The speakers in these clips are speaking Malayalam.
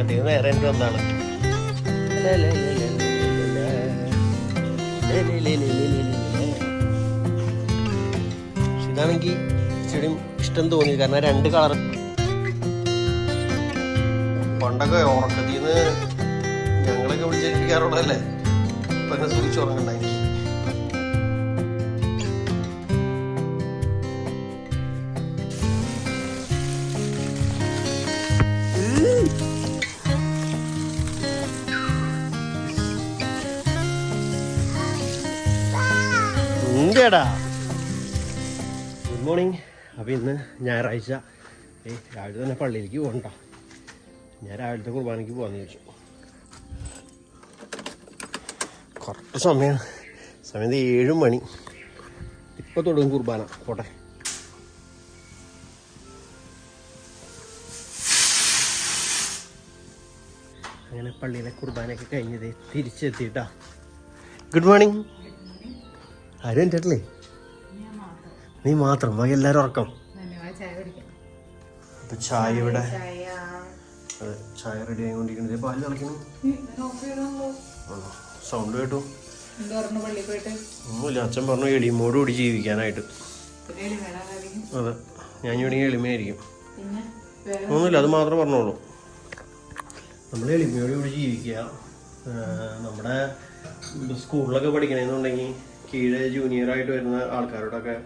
നിന്ന് നേരെ എന്റെ വന്നാണ് ഇതാണെങ്കിൽ ഇച്ചിരി ഇഷ്ടം തോന്നി കാരണം രണ്ട് കളർ. പണ്ടൊക്കെ ഉറക്കത്തിൽ ഞങ്ങളൊക്കെ വിളിച്ചിരിക്കാറുണ്ടല്ലേ? ഇപ്പൊ എന്നെ സൂചിച്ച് ഉറങ്ങണ്ട എനിക്ക് എന്തേടാ ഗുഡ് മോർണിംഗ് അപ്പോൾ ഇന്ന് ഞായറാഴ്ച. ഏയ് രാവിലെ തന്നെ പള്ളിയിലേക്ക് പോകണ്ട. ഞാൻ രാവിലത്തെ കുർബാനയ്ക്ക് പോകാമെന്ന് ചോദിച്ചു കറക്റ്റ് സമയമാണ് സമയം ഏഴ് മണി. ഇപ്പോൾ തുടങ്ങും കുർബാന. പോട്ടെ. അങ്ങനെ പള്ളിയിലെ കുർബാനയൊക്കെ കഴിഞ്ഞത് തിരിച്ചെത്തിയിട്ടാ. ഗുഡ് മോർണിംഗ് ആരും എന്റെ നീ മാത്രം. ബാക്കി എല്ലാവരും ഉറക്കം. അപ്പൊ ചായ ഇവിടെ. അതെ ചായ റെഡി ആയിക്കൊണ്ടിരിക്കുന്നത് പാൽ തിളയ്ക്കണം സൗണ്ട് കേട്ടു. ഒന്നുമില്ല അച്ഛൻ പറഞ്ഞു എളിമോട് കൂടി ജീവിക്കാനായിട്ട്. അതെ ഞാൻ ഇവിടെ എളിമയായിരിക്കും. ഒന്നുമില്ല അത് മാത്രം പറഞ്ഞോളൂ. നമ്മൾ എളിമയോട് കൂടി ജീവിക്കുക. നമ്മുടെ സ്കൂളിലൊക്കെ പഠിക്കണമെന്നുണ്ടെങ്കിൽ കീഴെ ജൂനിയർ ആയിട്ട് വരുന്ന ആൾക്കാരോടൊക്കെ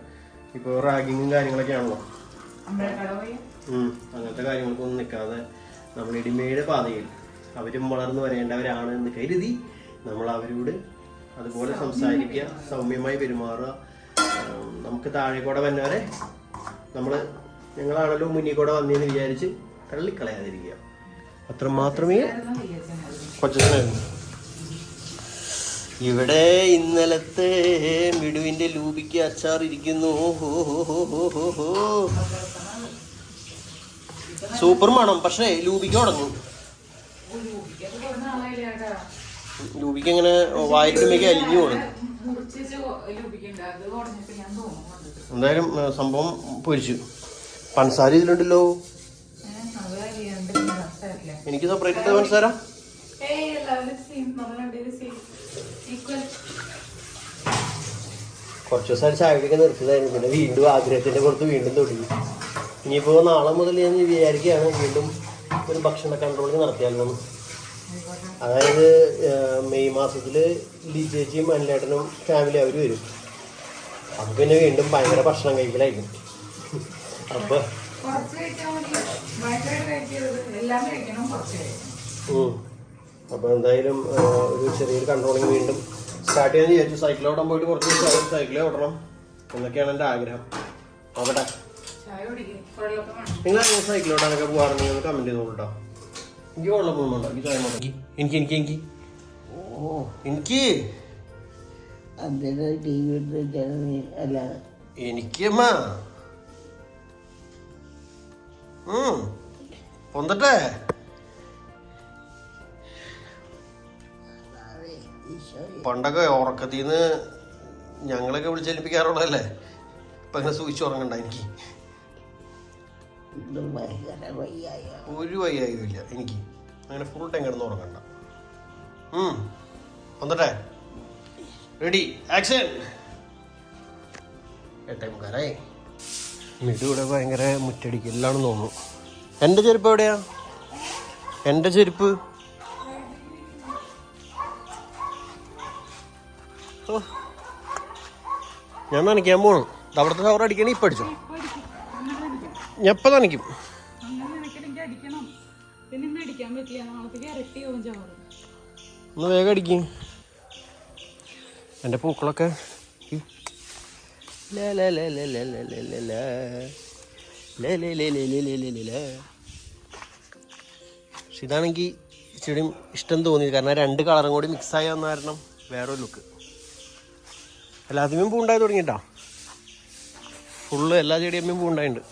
ഇപ്പോൾ റാഗിങ്ങും കാര്യങ്ങളൊക്കെ ആണല്ലോ. അങ്ങനത്തെ കാര്യങ്ങൾക്കൊന്നും നിൽക്കാതെ നമ്മൾ ഇടിമയുടെ പാതയിൽ അവരും വളർന്നു വരേണ്ടവരാണ് എന്ന് കരുതി നമ്മൾ അവരോട് അതുപോലെ സംസാരിക്കുക സൗമ്യമായി പെരുമാറുക. നമുക്ക് താഴെ കൂടെ വന്നവരെ നമ്മൾ ഞങ്ങളാണല്ലോ മുന്നിൽ കൂടെ വന്നതെന്ന് വിചാരിച്ച് തള്ളിക്കളയാതിരിക്കുക. അത്ര മാത്രമേ കൊച്ചനായിരുന്നു ഇവിടെ ഇന്നലത്തെ മിടുവിന്റെ ലൂബിക്ക് അച്ചാർ ഇരിക്കുന്നു. സൂപ്പർ മണം പക്ഷേ ലൂബിക്ക് തുടങ്ങും. ലൂബിക്ക് എങ്ങനെ വായിക്കുമ്പോ അലിഞ്ഞു പോകണം എന്തായാലും സംഭവം പൊരിച്ചു. പൻസാര ഇതിലുണ്ടല്ലോ. എനിക്ക് സെപ്പറേറ്റ് പൻസാര. ഏയ് എല്ലാവരും സെയിം സെയിം കുറച്ച് ദിവസം ചായയൊക്കെ നിർത്തിയതായിരുന്നു. പിന്നെ വീണ്ടും ആഗ്രഹത്തിന്റെ പുറത്ത് വീണ്ടും തുടങ്ങി ഇനിയിപ്പോൾ നാളെ മുതൽ ഞാൻ വിചാരിക്കുകയാണ് വീണ്ടും ഒരു ഭക്ഷണ കൺട്രോൾ നടത്തിയാലോ അതായത് മെയ് മാസത്തിൽ ലിജേജിയും അനിലേട്ടനും ഫാമിലി അവർ വരും. അപ്പം പിന്നെ വീണ്ടും ഭയങ്കര ഭക്ഷണം കഴിക്കലായിരിക്കും. അപ്പോൾ അപ്പോൾ എന്തായാലും ഒരു ചെറിയൊരു കൺട്രോളിങ് വീണ്ടും സ്റ്റാർട്ട് ചെയ്യാൻ വിചാരിച്ചു. സൈക്കിൾ ഓടാൻ പോയിട്ട് കുറച്ച് ദിവസം സൈക്കിൾ ഓടണം. എന്നൊക്കെയാണ് എന്റെ ആഗ്രഹം. നോക്കട്ടെ. നിങ്ങൾ അങ്ങനെ സൈക്കിൾ ഓടാനൊക്കെ പോകാറുണ്ടെങ്കിൽ കമന്റ് ചെയ്തോളൂ കേട്ടോ എനിക്ക് വെള്ളം പോകുന്നുണ്ടോ എനിക്ക് ചായ മുടക്കി എനിക്ക് എനിക്ക് എനിക്ക്. ഓ എനിക്ക്? എനിക്ക് അമ്മ. ഉം. പൊന്തട്ടെ. പണ്ടൊക്കെ ഉറക്കത്തിൽ നിന്ന് ഞങ്ങളൊക്കെ വിളിച്ചേൽപ്പിക്കാറുള്ളതല്ലേ? ഇപ്പൊ അങ്ങനെ സൂചിച്ച് ഉറങ്ങണ്ട എനിക്ക് ഒരു വയ്യായും? ഇല്ല എനിക്ക്. അങ്ങനെ ഫുൾ ടൈം കിടന്ന് ഉറങ്ങണ്ട. വന്നട്ടെ? റെഡി ആക്ഷൻ എട്ടേ മുക്കാലായി. മിഡു ഇവിടെ ഭയങ്കര മുറ്റടിക്കലാണെന്ന് തോന്നുന്നു. എന്റെ ചെരുപ്പ് എവിടെയാ? എന്റെ ചെരുപ്പ്? ഓ ഞാൻ നനയ്ക്കാൻ പോണു അവിടുത്തെ ഷവർ അടിക്കണേ ഇപ്പൊ അടിച്ചോ ഞാൻ ഇപ്പം നനയ്ക്കും ഒന്ന് വേഗം അടിക്കും എന്റെ പൂക്കളൊക്കെ പക്ഷെ ഇതാണെങ്കിൽ ഇച്ചിരി ഇഷ്ടം തോന്നിയത് കാരണം രണ്ട് കളറും കൂടി മിക്സ് ആയി വന്നായിരുന്നു വേറൊരു ലുക്ക് എല്ലാത്തിനും പൂണ്ടായി തുടങ്ങിയിട്ടാ ഫുള്ള് എല്ലാ ചെടിയമ്മയും പൂണ്ടായിട്ടുണ്ട്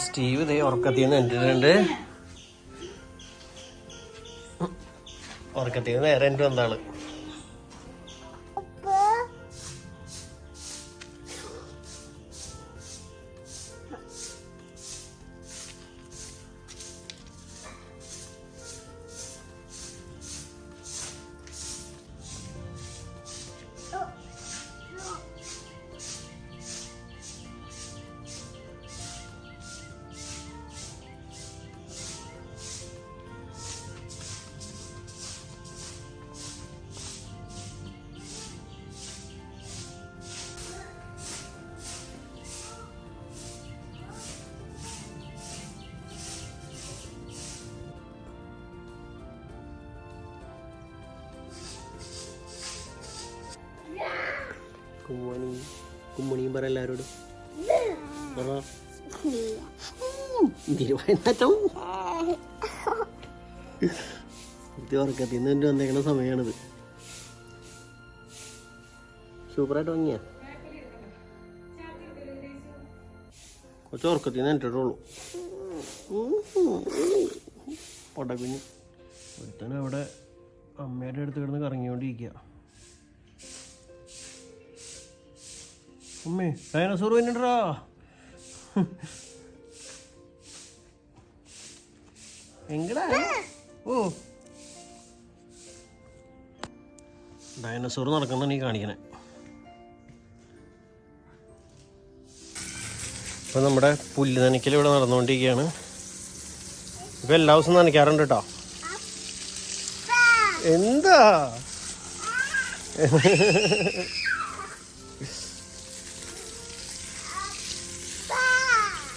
സ്റ്റീവ് ഇതേ ഉറക്കത്തിൽ നിന്ന് എണ്ണിട്ടുണ്ട് ഉറക്കത്തിൽ നിന്ന് നേരെ എന്റെ വന്നാൾ കുമ്മണി കുമ്മണിയും പറ എല്ലാവരോടും ഇത് ഉറക്കത്തിൽ നിന്ന് എന്റെ സമയമാണിത് സൂപ്പറായിട്ട് വാങ്ങിയ കൊച്ചു ഉറക്കത്തിൽ നിന്ന് എന്നിട്ടുള്ളൂ പൊട്ടക്കുഞ്ഞ് ഒരുത്തനവിടെ അമ്മയുടെ അടുത്ത് കിടന്ന് കറങ്ങിക്കൊണ്ടിരിക്കുക അമ്മേ ഡൈനോസോർ വന്നിട്ടാ എങ്കടാ. ഓ. ഡൈനോസോർ നടക്കുന്ന നീ കാണിക്കണേ. ഇപ്പം നമ്മുടെ പുല്ല് നനയ്ക്കൽ ഇവിടെ നടന്നുകൊണ്ടിരിക്കുകയാണ്. ഇപ്പം എല്ലാ ദിവസവും നനയ്ക്കാറുണ്ട് കേട്ടോ. എന്താ?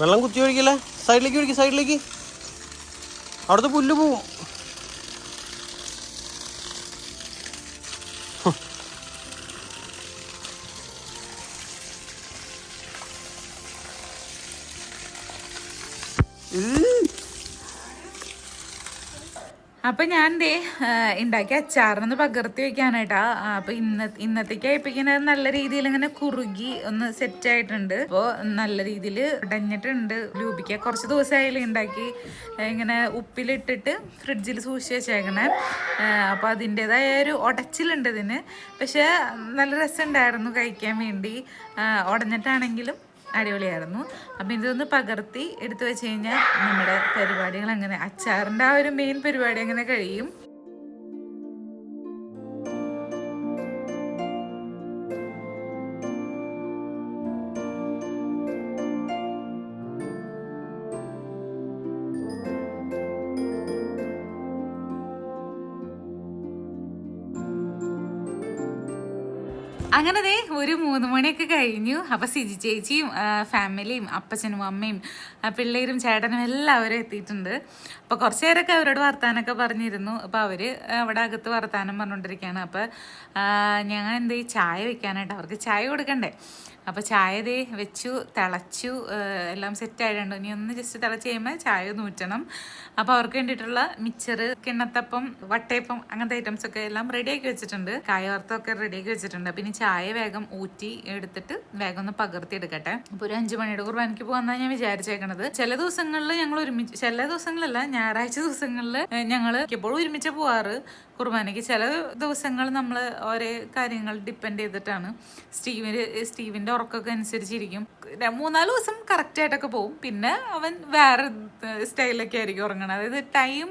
വെള്ളം കുത്തി ഒഴിക്കല്ലേ? സൈഡിലേക്ക് ഒഴിക്കും സൈഡിലേക്ക്. അവിടുത്തെ പുല്ല് പോവും. അപ്പൊ ഞാൻ ദേ ഉണ്ടാക്കിയ അച്ചാറിനൊന്ന് പകർത്തി വെക്കാനായിട്ടാ. അപ്പം ഇന്ന ഇന്നത്തേക്ക് അയപ്പിക്കുന്നത് നല്ല രീതിയിൽ ഇങ്ങനെ കുറുകി ഒന്ന് സെറ്റ് ആയിട്ടുണ്ട്. അപ്പോൾ നല്ല രീതിയിൽ ഉടഞ്ഞിട്ടുണ്ട്. രൂപിക്ക കുറച്ച് ദിവസമായാലും ഉണ്ടാക്കി ഇങ്ങനെ ഉപ്പിലിട്ടിട്ട് ഫ്രിഡ്ജിൽ സൂക്ഷിച്ച് വെച്ചേക്കണേ. അപ്പോൾ അപ്പൊ അതിന്റെതായ ഒരു ഉടച്ചിലുണ്ട് ഇതിന്. പക്ഷെ നല്ല രസമുണ്ടായിരുന്നു കഴിക്കാൻ വേണ്ടി. ഉടഞ്ഞിട്ടാണെങ്കിലും അടിപൊളിയായിരുന്നു. അപ്പം ഇതൊന്ന് പകർത്തി എടുത്തു വെച്ച് കഴിഞ്ഞാൽ നമ്മുടെ പരിപാടികൾ അങ്ങനെ അച്ചാറിന്റെ ആ ഒരു മെയിൻ പരിപാടി അങ്ങനെ കഴിയും. അങ്ങനെ ദേ ഒരു മൂന്ന് മണിയൊക്കെ കഴിഞ്ഞു. അപ്പോൾ സിജി ചേച്ചിയും ഫാമിലിയും അപ്പച്ചനും അമ്മയും പിള്ളേരും ചേട്ടനും എല്ലാവരും എത്തിയിട്ടുണ്ട്. അപ്പോൾ കുറച്ച് നേരമൊക്കെ അവരോട് വർത്താനൊക്കെ പറഞ്ഞിരുന്നു. അപ്പോൾ അവർ അവിടെ അകത്ത് വർത്താനം പറഞ്ഞുകൊണ്ടിരിക്കുകയാണ് അപ്പോൾ ഞാൻ എന്ത് ചായ വെക്കാനായിട്ട് അവർക്ക് ചായ കൊടുക്കണ്ടേ? അപ്പോൾ ചായ ദേ വെച്ചു തിളച്ചു എല്ലാം സെറ്റ് ആയിട്ടുണ്ട്. ഇനി ഒന്ന് ജസ്റ്റ് തിളച്ച് കഴിയുമ്പോൾ ചായ ഒന്ന് ഊറ്റണം. അപ്പോൾ അവർക്ക് വേണ്ടിയിട്ടുള്ള മിച്ചറ് കിണ്ണത്തപ്പം വട്ടയപ്പം അങ്ങനത്തെ ഐറ്റംസ് ഒക്കെ എല്ലാം റെഡിയാക്കി വെച്ചിട്ടുണ്ട്. കായ വറുത്തൊക്കെ റെഡിയാക്കി വെച്ചിട്ടുണ്ട്. പിന്നെ ചായ വേഗം ഊറ്റി എടുത്തിട്ട് വേഗം ഒന്ന് പകർത്തി എടുക്കട്ടെ അപ്പോൾ ഒരു അഞ്ച് മണിയുടെ കുർബാനയ്ക്ക് പോകാന്നാണ് ഞാൻ വിചാരിച്ചേക്കണത്. ചില ദിവസങ്ങളിൽ ഞങ്ങൾ ഒരുമിച്ച് ചില ദിവസങ്ങളല്ല ഞായറാഴ്ച ദിവസങ്ങളിൽ ഞങ്ങൾ എപ്പോഴും ഒരുമിച്ച് പോവാറ്. കുർബാനയ്ക്ക് ചില ദിവസങ്ങൾ നമ്മൾ ഓരോ കാര്യങ്ങൾ ഡിപ്പെൻഡ് ചെയ്തിട്ടാണ്. സ്റ്റീവിന് സ്റ്റീവിന്റെ ഉറക്കമൊക്കെ അനുസരിച്ചിരിക്കും. മൂന്നാൽ ദിവസം കറക്റ്റായിട്ടൊക്കെ പോകും പിന്നെ അവൻ വേറെ സ്റ്റൈലൊക്കെ ആയിരിക്കും ഉറങ്ങണം അതായത് ടൈം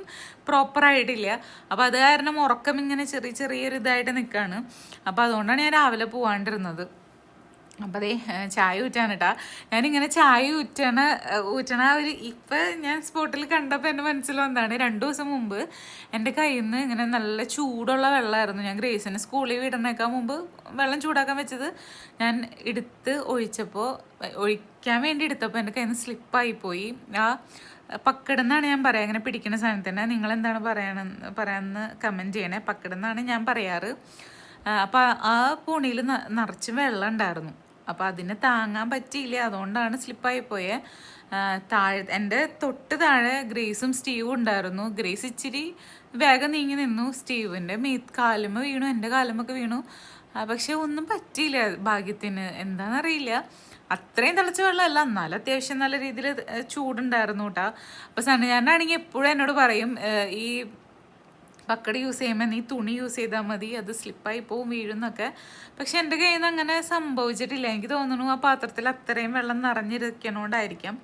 പ്രോപ്പർ ആയിട്ടില്ല. അപ്പോൾ അത് കാരണം ഉറക്കം ഇങ്ങനെ ചെറിയ ചെറിയൊരു ഇതായിട്ട് നിൽക്കുകയാണ് അപ്പോൾ അതുകൊണ്ടാണ് ഞാൻ രാവിലെ പോവാണ്ടിരുന്നത്. അപ്പം അതേ ചായ ഊറ്റാണ് കേട്ടാ ഞാനിങ്ങനെ ചായ ഊറ്റണ ഊറ്റണ ഒരു ഇപ്പം ഞാൻ സ്പോട്ടിൽ കണ്ടപ്പോൾ എന്റെ മനസ്സിൽ വന്നതാണ് രണ്ട് ദിവസം മുമ്പ് എന്റെ കയ്യിൽ നിന്ന് ഇങ്ങനെ നല്ല ചൂടുള്ള വെള്ളമായിരുന്നു ഞാൻ ഗ്രേസിന് സ്കൂളിൽ വിടണേക്കാൾ മുമ്പ് വെള്ളം ചൂടാക്കാൻ വെച്ചത് ഞാൻ എടുത്ത് ഒഴിച്ചപ്പോൾ ഒഴിക്കാൻ വേണ്ടി എടുത്തപ്പോൾ എന്റെ കയ്യിൽ നിന്ന് സ്ലിപ്പായി പോയി. ആ പക്കിടുന്നാണ് ഞാൻ പറയാം അങ്ങനെ പിടിക്കുന്ന സാധനത്തിന്. നിങ്ങൾ എന്താണ് പറയണെന്ന് പറയാമെന്ന് കമന്റ് ചെയ്യണേ. പക്കിടുന്നാണ് ഞാൻ പറയാറ്. അപ്പോൾ ആ പൂണിയിൽ നിറച്ച് വെള്ളം ഉണ്ടായിരുന്നു. അപ്പോൾ അതിനെ താങ്ങാൻ പറ്റിയില്ല. അതുകൊണ്ടാണ് സ്ലിപ്പായി പോയത് ആ, താഴെ എന്റെ തൊട്ട് താഴെ ഗ്രേസും സ്റ്റീവും ഉണ്ടായിരുന്നു. ഗ്രേസ് ഇച്ചിരി വേഗം നീങ്ങി നിന്നു. സ്റ്റീവിന്റെ മീ കാലമ്മ വീണു എന്റെ കാലുമൊക്കെ വീണു. പക്ഷെ ഒന്നും പറ്റിയില്ല ഭാഗ്യത്തിന്. എന്താണെന്നറിയില്ല. അത്രയും തിളച്ച വെള്ളമല്ല. എന്നാലും അത്യാവശ്യം നല്ല രീതിയിൽ ചൂടുണ്ടായിരുന്നു കേട്ടോ. അപ്പോൾ സണ്ണിയാനാണെങ്കിൽ എപ്പോഴും എന്നോട് പറയും ഈ പക്കടി യൂസ് ചെയ്യുമ്പോൾ നീ തുണി യൂസ് ചെയ്താൽ മതി അത് സ്ലിപ്പായി പോവും വീഴുന്നൊക്കെ. പക്ഷെ എന്റെ കയ്യിൽ നിന്ന് അങ്ങനെ സംഭവിച്ചിട്ടില്ല. എനിക്ക് തോന്നുന്നു ആ പാത്രത്തിൽ അത്രയും വെള്ളം നിറഞ്ഞിരിക്കണോണ്ടായിരിക്കാം.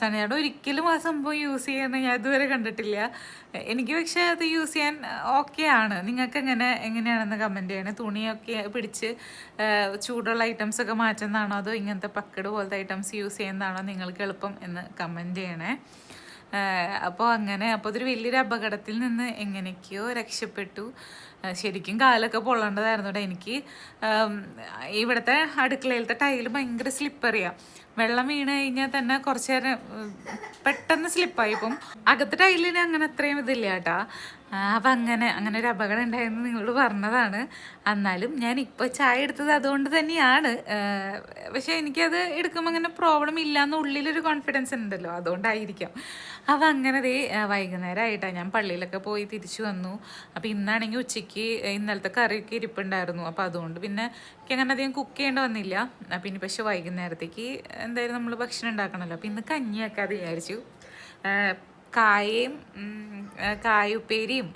സണിയാട് ഒരിക്കലും ആ സംഭവം യൂസ് ചെയ്യുന്നത് ഞാൻ ഇതുവരെ കണ്ടിട്ടില്ല. എനിക്ക് പക്ഷേ അത് യൂസ് ചെയ്യാൻ ഓക്കെ ആണ്. നിങ്ങൾക്ക് എങ്ങനെ എങ്ങനെയാണെന്ന് കമന്റ് ചെയ്യണേ. തുണിയൊക്കെ പിടിച്ച് ചൂടുള്ള ഐറ്റംസ് ഒക്കെ മാറ്റുന്നതാണോ? അതോ ഇങ്ങനത്തെ പക്കട് പോലത്തെ ഐറ്റംസ് യൂസ് ചെയ്യുന്നതാണോ നിങ്ങൾക്ക് എളുപ്പം എന്ന് കമന്റ് ചെയ്യണേ. അപ്പോൾ അങ്ങനെ അപ്പോൾ അതൊരു വലിയൊരു അപകടത്തിൽ നിന്ന് എങ്ങനെയൊക്കെയോ രക്ഷപ്പെട്ടു. ശരിക്കും കാലൊക്കെ പൊള്ളേണ്ടതായിരുന്നു എനിക്ക്. ഇവിടുത്തെ അടുക്കളയിലത്തെ ടൈൽ ഭയങ്കര സ്ലിപ്പറിയാണ് വെള്ളം വീണ് കഴിഞ്ഞാൽ തന്നെ കുറച്ച് നേരം പെട്ടെന്ന് സ്ലിപ്പായി ഇപ്പം. അകത്തെ ടൈലിന് അങ്ങനെ അത്രയും ഇതില്ല കേട്ടാ അപ്പം അങ്ങനെ അങ്ങനെ ഒരു അപകടം ഉണ്ടായെന്ന് നിങ്ങളോട് പറഞ്ഞതാണ്. എന്നാലും ഞാൻ ഇപ്പോൾ ചായ എടുത്തത് അതുകൊണ്ട് തന്നെയാണ്. പക്ഷേ എനിക്കത് എടുക്കുമ്പോൾ അങ്ങനെ പ്രോബ്ലം ഇല്ലയെന്ന് ഉള്ളിലൊരു കോൺഫിഡൻസ് ഉണ്ടല്ലോ അതുകൊണ്ടായിരിക്കാം. അപ്പം അങ്ങനെ ദേ വൈകുന്നേരമായിട്ടാണ് ഞാൻ പള്ളിയിലൊക്കെ പോയി തിരിച്ചു വന്നു. അപ്പം ഇന്നാണെങ്കിൽ ഉച്ചയ്ക്ക് ഇന്നലത്തെ കറിയൊക്കെ ഇരിപ്പുണ്ടായിരുന്നു. അപ്പോൾ അതുകൊണ്ട് പിന്നെ എനിക്ക് അങ്ങനെ അധികം കുക്ക് ചെയ്യേണ്ട വന്നില്ല. പിന്നെ പക്ഷേ വൈകുന്നേരത്തേക്ക് എന്തായാലും നമ്മൾ ഭക്ഷണം ഉണ്ടാക്കണമല്ലോ അപ്പം ഇന്ന് കഞ്ഞിയാക്കാതെ വിചാരിച്ചു. ആ, കായയും കായുപ്പേരിയും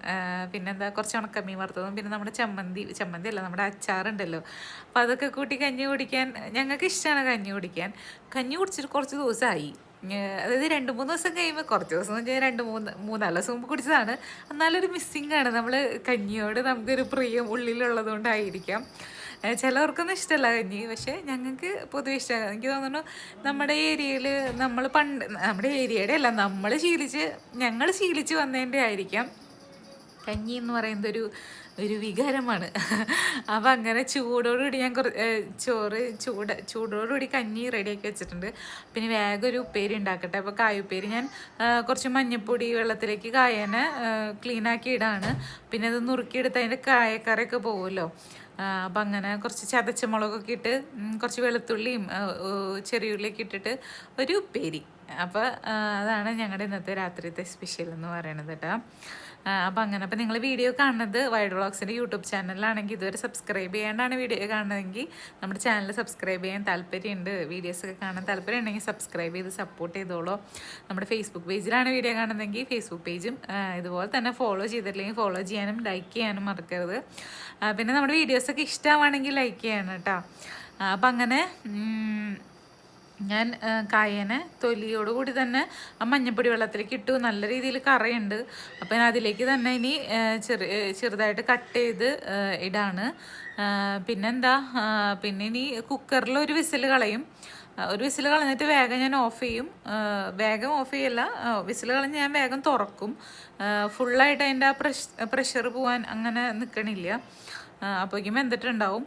പിന്നെന്താ കുറച്ച് ഉണക്കമ്മി വറുത്തതും പിന്നെ നമ്മുടെ ചമ്മന്തി ചമ്മന്തി അല്ല നമ്മുടെ അച്ചാറുണ്ടല്ലോ. അപ്പോൾ അതൊക്കെ കൂട്ടി കഞ്ഞി കുടിക്കാൻ ഞങ്ങൾക്ക് ഇഷ്ടമാണ് കഞ്ഞി കുടിക്കാൻ. കഞ്ഞി കുടിച്ചിട്ട് കുറച്ച് ദിവസമായി അതായത് രണ്ട് മൂന്ന് ദിവസം കഴിയുമ്പോൾ കുറച്ച് ദിവസം എന്ന് വെച്ചാൽ രണ്ട് മൂന്ന് മൂന്നാൽ ദിവസം മുമ്പ് കുടിച്ചതാണ്. എന്നാലൊരു മിസ്സിങ് ആണ്. നമ്മൾ കഞ്ഞിയോട് നമുക്കൊരു പ്രിയം ഉള്ളിലുള്ളത് കൊണ്ടായിരിക്കാം ഏഹ് ചിലവർക്കൊന്നും ഇഷ്ടമല്ല കഞ്ഞി. പക്ഷേ ഞങ്ങൾക്ക് പൊതുവെ ഇഷ്ടമാണ് എനിക്ക് തോന്നുന്നു നമ്മുടെ ഏരിയയിൽ നമ്മൾ പണ്ട് നമ്മുടെ ഏരിയയുടെ അല്ല നമ്മൾ ശീലിച്ച് ഞങ്ങൾ ശീലിച്ച് വന്നതിന്റെ ആയിരിക്കാം. കഞ്ഞി എന്ന് പറയുന്നത് ഒരു വികാരമാണ്. അപ്പം അങ്ങനെ ചൂടോടുകൂടി ഞാൻ കുറച്ച് ചോറ് ചൂട് ചൂടോടുകൂടി കഞ്ഞി റെഡിയാക്കി വെച്ചിട്ടുണ്ട്. പിന്നെ വേഗം ഒരു ഉപ്പേരി ഉണ്ടാക്കട്ടെ. അപ്പോൾ കായുപ്പേരി ഞാൻ കുറച്ച് മഞ്ഞപ്പൊടി വെള്ളത്തിലേക്ക് കായനെ ക്ലീനാക്കി ഇടാണ്. പിന്നെ അത് നുറുക്കിയെടുത്ത് അതിന്റെ കായക്കറയൊക്കെ പോകുമല്ലോ അപ്പം അങ്ങനെ കുറച്ച് ചതച്ച മുളകൊക്കെ ഇട്ട് കുറച്ച് വെളുത്തുള്ളിയും ചെറിയുള്ളിയൊക്കെ ഇട്ടിട്ട് ഒരു ഉപ്പേരി. അപ്പോൾ അതാണ് ഞങ്ങളുടെ ഇന്നത്തെ രാത്രിത്തെ സ്പെഷ്യൽ എന്ന് പറയുന്നത് കേട്ടോ. അപ്പം അങ്ങനെ. അപ്പം നിങ്ങൾ വീഡിയോ കാണുന്നത് വൈഡ് വ്ളോഗ്സിന്റെ യൂട്യൂബ് ചാനലിലാണെങ്കിൽ ഇതുവരെ സബ്സ്ക്രൈബ് ചെയ്യാണ്ടാണ് വീഡിയോ കാണുന്നതെങ്കിൽ നമ്മുടെ ചാനൽ സബ്സ്ക്രൈബ് ചെയ്യാൻ താല്പര്യമുണ്ട്. വീഡിയോസൊക്കെ കാണാൻ താല്പര്യം ഉണ്ടെങ്കിൽ സബ്സ്ക്രൈബ് ചെയ്ത് സപ്പോർട്ട് ചെയ്തോളൂ. നമ്മുടെ ഫേസ്ബുക്ക് പേജിലാണ് വീഡിയോ കാണുന്നതെങ്കിൽ ഫേസ്ബുക്ക് പേജും ഇതുപോലെ തന്നെ ഫോളോ ചെയ്തിട്ടില്ലെങ്കിൽ ഫോളോ ചെയ്യാനും ലൈക്ക് ചെയ്യാനും മറക്കരുത്. പിന്നെ നമ്മുടെ വീഡിയോസൊക്കെ ഇഷ്ടമാണെങ്കിൽ ലൈക്ക് ചെയ്യണം കേട്ടോ. അപ്പം അങ്ങനെ ഞാൻ കായേനെ തൊലിയോടുകൂടി തന്നെ ആ മഞ്ഞപ്പൊടി വെള്ളത്തിലേക്ക് ഇട്ടു. നല്ല രീതിയിൽ കറയുണ്ട്. അപ്പം ഞാൻ അതിലേക്ക് തന്നെ ഇനി ചെറു ചെറുതായിട്ട് കട്ട് ചെയ്ത് ഇടാണ്. പിന്നെന്താ പിന്നെ ഇനി കുക്കറിൽ ഒരു വിസിൽ കളയും. ഒരു വിസിൽ കളഞ്ഞിട്ട് വേഗം ഞാൻ ഓഫ് ചെയ്യും. വേഗം ഓഫ് ചെയ്യല്ല വിസിൽ കളഞ്ഞ് ഞാൻ വേഗം തുറക്കും. ഫുള്ളായിട്ട് അതിന്റെ ആ പ്രഷ് പ്രഷർ പോകാൻ അങ്ങനെ നിൽക്കണില്ല അപ്പോഴേക്കും വെന്തിട്ടുണ്ടാവും.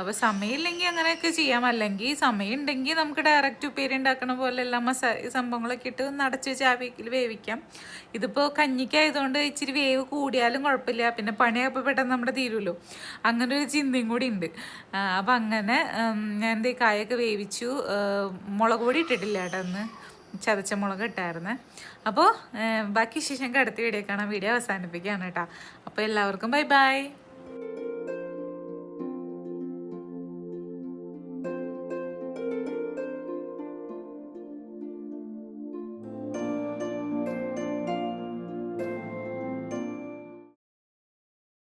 അപ്പോൾ സമയമില്ലെങ്കിൽ അങ്ങനെയൊക്കെ ചെയ്യാം. അല്ലെങ്കിൽ സമയമുണ്ടെങ്കിൽ നമുക്ക് ഡയറക്റ്റ് ഉപ്പേരി ഉണ്ടാക്കണ പോലെ എല്ലാ മസാല സംഭവങ്ങളൊക്കെ ഇട്ട് ഒന്ന് അടച്ച് വേവിക്കാം. ഇതിപ്പോൾ കഞ്ഞിക്കായതുകൊണ്ട് ഇച്ചിരി വേവ് കൂടിയാലും കുഴപ്പമില്ല. പിന്നെ പണിയൊക്കെ പെട്ടെന്ന് നമ്മുടെ തീരുമല്ലോ അങ്ങനെ ഒരു ചിന്തയും കൂടി ഉണ്ട്. അപ്പം അങ്ങനെ ഞാൻ ദേ കായൊക്കെ വേവിച്ചു. മുളക് പൊടി ഇട്ടിട്ടില്ല കേട്ടോ അന്ന്. ചതച്ച മുളക് ഇട്ടായിരുന്നു. അപ്പോൾ ബാക്കി ശേഷം അടുത്ത വീഡിയോ കാണാൻ വീഡിയോ അവസാനിപ്പിക്കുകയാണ് കേട്ടോ. അപ്പോൾ എല്ലാവർക്കും ബൈ ബൈ.